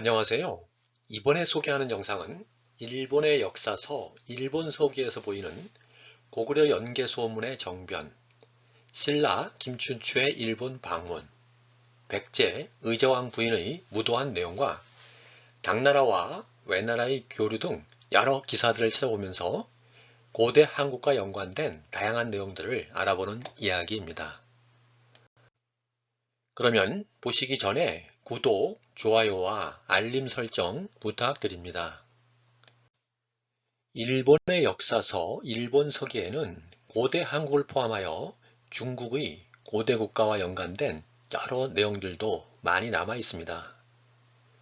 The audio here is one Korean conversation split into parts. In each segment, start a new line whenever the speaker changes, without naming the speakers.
안녕하세요. 이번에 소개하는 영상은 일본의 역사서 일본 서기에서 보이는 고구려 연개 소문의 정변, 신라 김춘추의 일본 방문, 백제 의저왕 부인의 무도한 내용과 당나라와 외나라의 교류 등 여러 기사들을 찾아보면서 고대 한국과 연관된 다양한 내용들을 알아보는 이야기입니다. 그러면 보시기 전에 구독, 좋아요와 알림 설정 부탁드립니다. 일본의 역사서 일본 서기에는 고대 한국을 포함하여 중국의 고대 국가와 연관된 여러 내용들도 많이 남아 있습니다.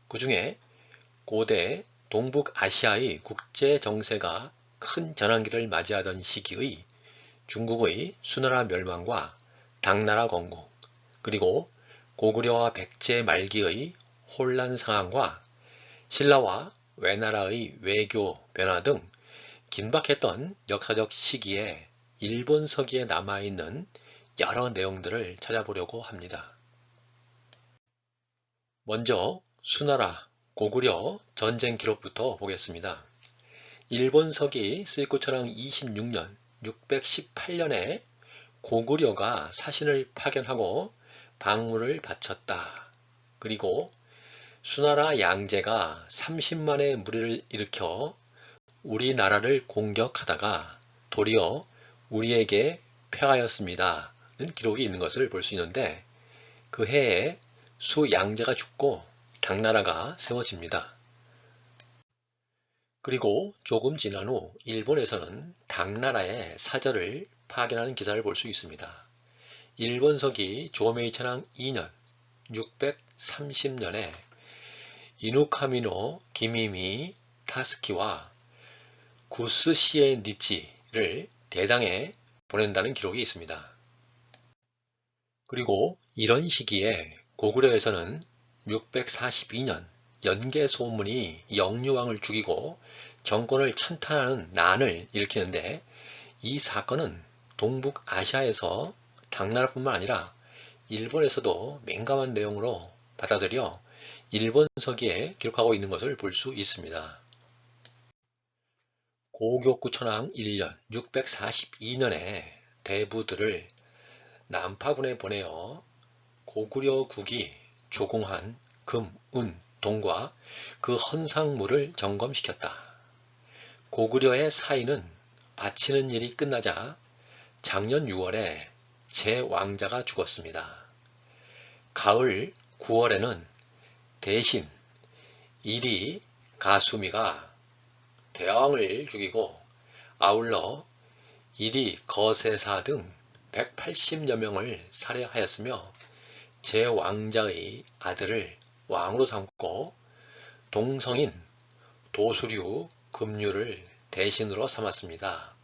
그 중에 고대 동북아시아의 국제 정세가 큰 전환기를 맞이하던 시기의 중국의 수나라 멸망과 당나라 건국, 그리고 고구려와 백제 말기의 혼란 상황과 신라와 외나라의 외교 변화 등 긴박했던 역사적 시기에 일본 서기에 남아있는 여러 내용들을 찾아보려고 합니다. 먼저 수나라 고구려 전쟁 기록부터 보겠습니다. 일본 서기 스이쿠천왕 26년 618년에 고구려가 사신을 파견하고 방문을 바쳤다. 그리고 수나라 양제가 30만의 무리를 일으켜 우리나라를 공격하다가 도리어 우리에게 패하였습니다. 는 기록이 있는 것을 볼 수 있는데 그 해에 수 양제가 죽고 당나라가 세워집니다. 그리고 조금 지난 후 일본에서는 당나라의 사절을 파견하는 기사를 볼 수 있습니다. 일본서기 조메이천왕 2년 630년에 이누카미노 기미미 타스키와 구스시에 니치를 대당에 보낸다는 기록이 있습니다. 그리고 이런 시기에 고구려에서는 642년 연개 소문이 영유왕을 죽이고 정권을 찬탄하는 난을 일으키는데 이 사건은 동북아시아에서 당나라뿐만 아니라 일본에서도 민감한 내용으로 받아들여 일본 서기에 기록하고 있는 것을 볼 수 있습니다. 고교구 천왕 1년 642년에 대부들을 남파군에 보내어 고구려 국이 조공한 금, 은, 동과 그 헌상물을 점검시켰다. 고구려의 사인은 바치는 일이 끝나자 작년 6월에 제 왕자가 죽었습니다. 가을 9월에는 대신 이리 가수미가 대왕을 죽이고 아울러 이리 거세사 등 180여 명을 살해하였으며 제 왕자의 아들을 왕으로 삼고 동성인 도수류 금류를 대신으로 삼았습니다.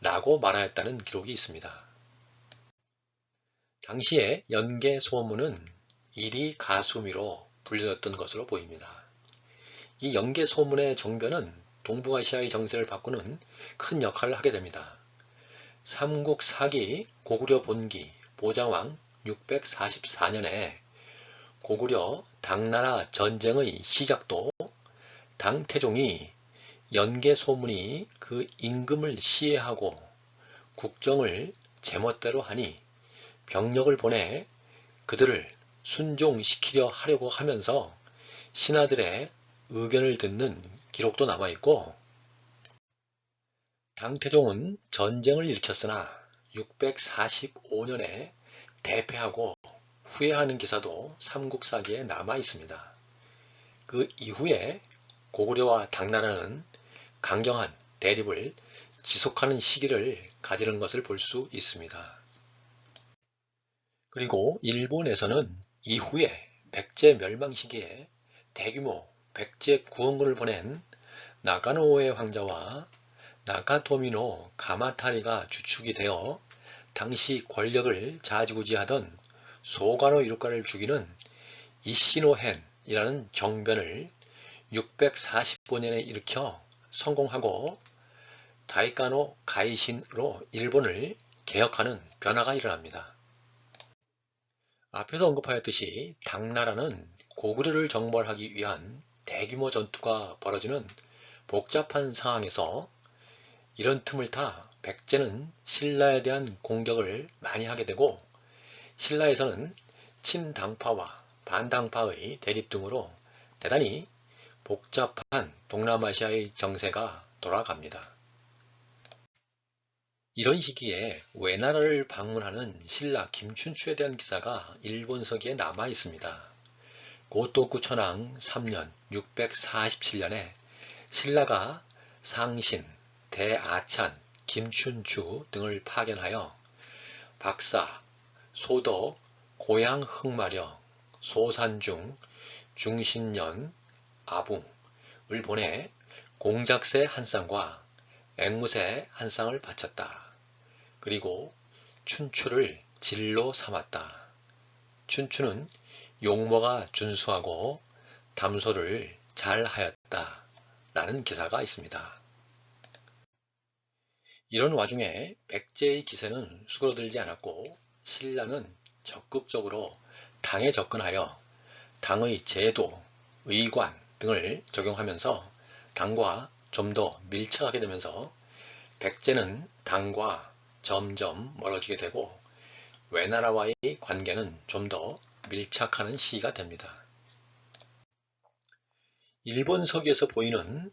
라고 말하였다는 기록이 있습니다. 당시에 연개 소문은 이리 가수미로 불려졌던 것으로 보입니다. 이 연개 소문의 정변은 동북아시아의 정세를 바꾸는 큰 역할을 하게 됩니다. 삼국 사기 고구려 본기 보장왕 644년에 고구려 당나라 전쟁의 시작도 당태종이 연개 소문이 그 임금을 시해하고 국정을 제멋대로 하니 병력을 보내 그들을 순종시키려 하려고 하면서 신하들의 의견을 듣는 기록도 남아있고 당태종은 전쟁을 일으켰으나 645년에 대패하고 후회하는 기사도 삼국사기에 남아 있습니다. 그 이후에 고구려와 당나라는 강경한 대립을 지속하는 시기를 가지는 것을 볼 수 있습니다. 그리고 일본에서는 이후에 백제 멸망 시기에 대규모 백제 구원군을 보낸 나가노의 황자와 나카토미노 가마타리가 주축이 되어 당시 권력을 좌지우지하던 소가노 이루카를 죽이는 이시노헨이라는 정변을 645년에 일으켜 성공하고 다이카노 가이신으로 일본을 개혁하는 변화가 일어납니다. 앞에서 언급하였듯이 당나라는 고구려를 정벌하기 위한 대규모 전투가 벌어지는 복잡한 상황에서 이런 틈을 타 백제는 신라에 대한 공격을 많이 하게 되고 신라에서는 친당파와 반당파의 대립 등으로 대단히 복잡한 동남아시아의 정세가 돌아갑니다. 이런 시기에 외나라를 방문하는 신라 김춘추에 대한 기사가 일본서기에 남아 있습니다. 고토쿠 천황 3년 647년에 신라가 상신, 대아찬, 김춘추 등을 파견하여 박사, 소덕, 고향 흑마령, 소산중, 중신년, 아붕을 보내 공작새 한 쌍과 앵무새 한 쌍을 바쳤다. 그리고 춘추를 진로 삼았다. 춘추는 용모가 준수하고 담소를 잘 하였다. 라는 기사가 있습니다. 이런 와중에 백제의 기세는 수그러들지 않았고 신라는 적극적으로 당에 접근하여 당의 제도, 의관 등을 적용하면서 당과 좀 더 밀착하게 되면서 백제는 당과 점점 멀어지게 되고 외나라와의 관계는 좀 더 밀착하는 시기가 됩니다. 일본 서기에서 보이는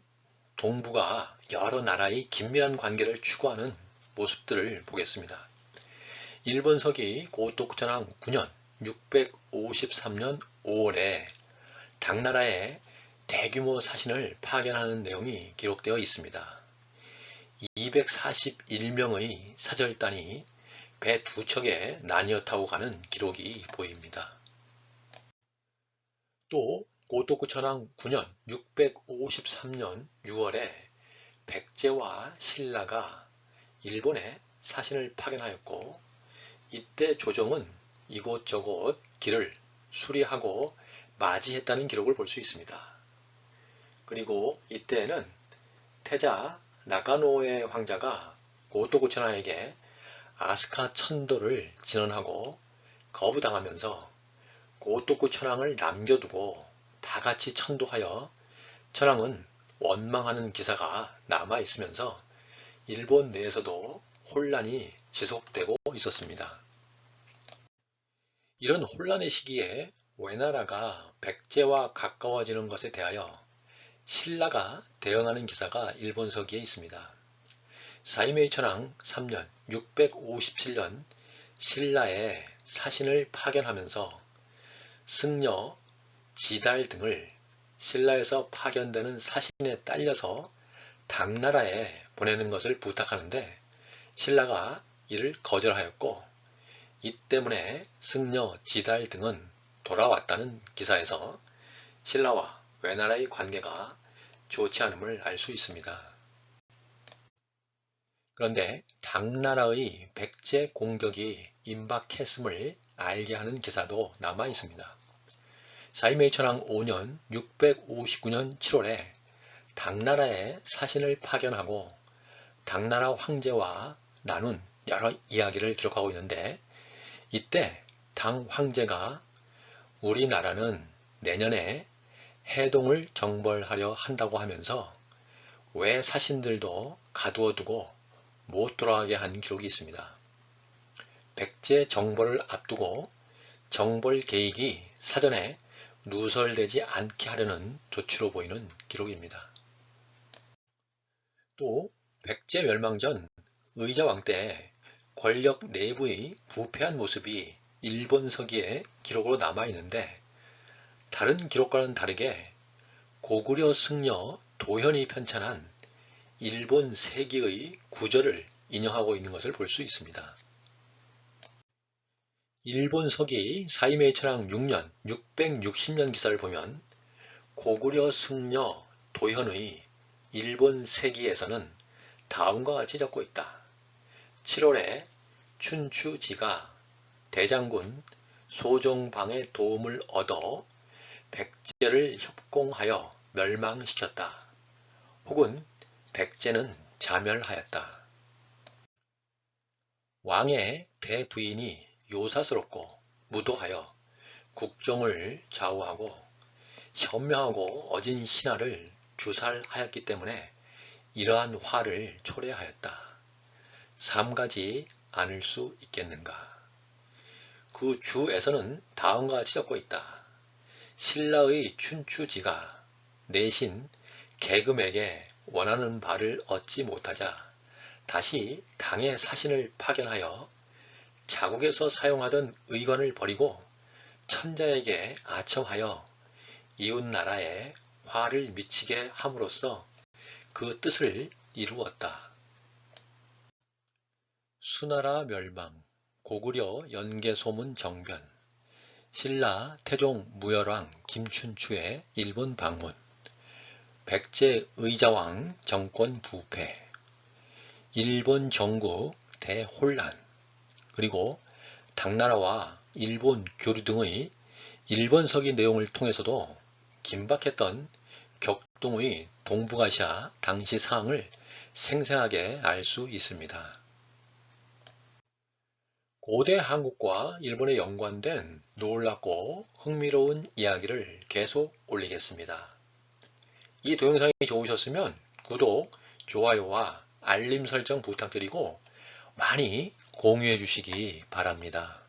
동북아 여러 나라의 긴밀한 관계를 추구하는 모습들을 보겠습니다. 일본 서기 고토쿠천왕 9년 653년 5월에 당나라에 대규모 사신을 파견하는 내용이 기록되어 있습니다. 241명의 사절단이 배 두 척에 나뉘어 타고 가는 기록이 보입니다. 또 고토쿠 천왕 9년 653년 6월에 백제와 신라가 일본에 사신을 파견하였고 이때 조정은 이곳저곳 길을 수리하고 맞이했다는 기록을 볼 수 있습니다. 그리고 이때에는 태자 나가노의 황자가 고토구천왕에게 아스카 천도를 진언하고 거부당하면서 고토구 천왕을 남겨두고 다 같이 천도하여 천왕은 원망하는 기사가 남아 있으면서 일본 내에서도 혼란이 지속되고 있었습니다. 이런 혼란의 시기에 외나라가 백제와 가까워지는 것에 대하여 신라가 대응하는 기사가 일본 서기에 있습니다. 사이메이 천왕 3년 657년 신라에 사신을 파견하면서 승려, 지달 등을 신라에서 파견되는 사신에 딸려서 당나라에 보내는 것을 부탁하는데 신라가 이를 거절하였고 이 때문에 승려, 지달 등은 돌아왔다는 기사에서 신라와 외나라의 관계가 좋지 않음을 알 수 있습니다. 그런데 당나라의 백제 공격이 임박했음을 알게 하는 기사도 남아 있습니다. 사이메이천왕 5년 659년 7월에 당나라에 사신을 파견하고 당나라 황제와 나눈 여러 이야기를 기록하고 있는데 이때 당 황제가 우리나라는 내년에 해동을 정벌하려 한다고 하면서 왜 사신들도 가두어 두고 못 돌아가게 한 기록이 있습니다. 백제 정벌을 앞두고 정벌 계획이 사전에 누설되지 않게 하려는 조치로 보이는 기록입니다. 또 백제 멸망 전 의자왕 때 권력 내부의 부패한 모습이 일본 서기에 기록으로 남아 있는데 다른 기록과는 다르게 고구려 승려 도현이 편찬한 일본 세기의 구절을 인용하고 있는 것을 볼 수 있습니다. 일본 서기 사이메이 천왕 6년 660년 기사를 보면 고구려 승려 도현의 일본 세기에서는 다음과 같이 적고 있다. 7월에 춘추지가 대장군 소종방의 도움을 얻어 백제를 협공하여 멸망시켰다. 혹은 백제는 자멸하였다. 왕의 대부인이 요사스럽고 무도하여 국정을 좌우하고 현명하고 어진 신하를 주살하였기 때문에 이러한 화를 초래하였다. 삼가지 않을 수 있겠는가? 그 주에서는 다음과 같이 적고 있다. 신라의 춘추지가 내신 계금에게 원하는 바를 얻지 못하자 다시 당의 사신을 파견하여 자국에서 사용하던 의관을 버리고 천자에게 아첨하여 이웃 나라에 화를 미치게 함으로써 그 뜻을 이루었다. 수나라 멸망, 고구려 연개소문 정변, 신라 태종 무열왕 김춘추의 일본 방문, 백제 의자왕 정권 부패, 일본 정국 대혼란, 그리고 당나라와 일본 교류 등의 일본서기 내용을 통해서도 긴박했던 격동의 동북아시아 당시 상황을 생생하게 알 수 있습니다. 고대 한국과 일본에 연관된 놀랍고 흥미로운 이야기를 계속 올리겠습니다. 이 동영상이 좋으셨으면 구독, 좋아요와 알림 설정 부탁드리고 많이 공유해 주시기 바랍니다.